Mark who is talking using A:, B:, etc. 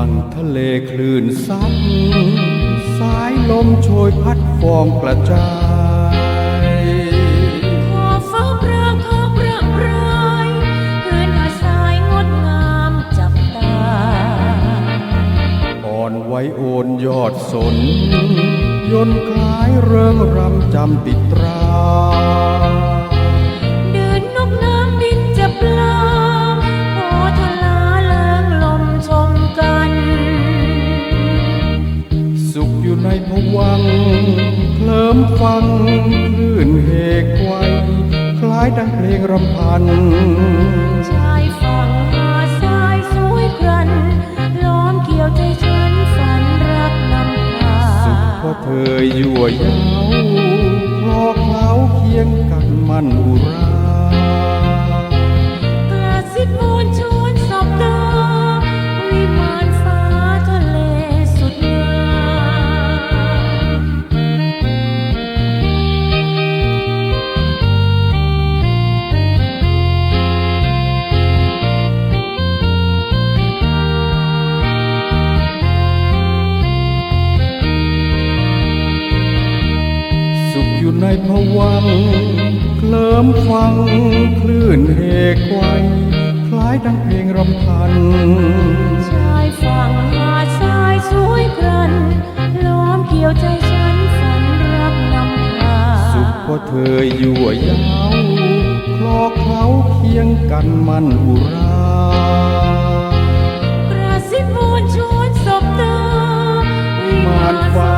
A: ฝั่งทะเลคลื่นซัดสายลมโชยพัดฟองกระจาย
B: ขอฟ้าพระขอประปรายพื้นหาดทรายงดงามจับตา
A: อ่อนไว้โอนยอดสน ยนคล้ายเริงรำจำติดตรา ขอยู่ในภวังค์เคลิ้มฟังคลื่นเฮกไวคล้ายดังเพลงรำพัน
B: ชายฝั่งหาดทรายสวยครัน ล้อมเกี่ยวใจฉันฝันรักนำพา สุขเ
A: พราะเธอยั่วยา อยู่ในพวังเคลิมฟังคลื่นเหกไวคล้ายดังเพลงรำพัน
B: ชายฝั่งหาดทรายสวยกรัน ล้อมเกี่ยวใจฉันฝันรักนำพาสุข
A: พอเธออยู่ยาวคลอเคล้าเคียงกันมันอุรา
B: กระสิบมูลชวนสบตา มาดฟ้า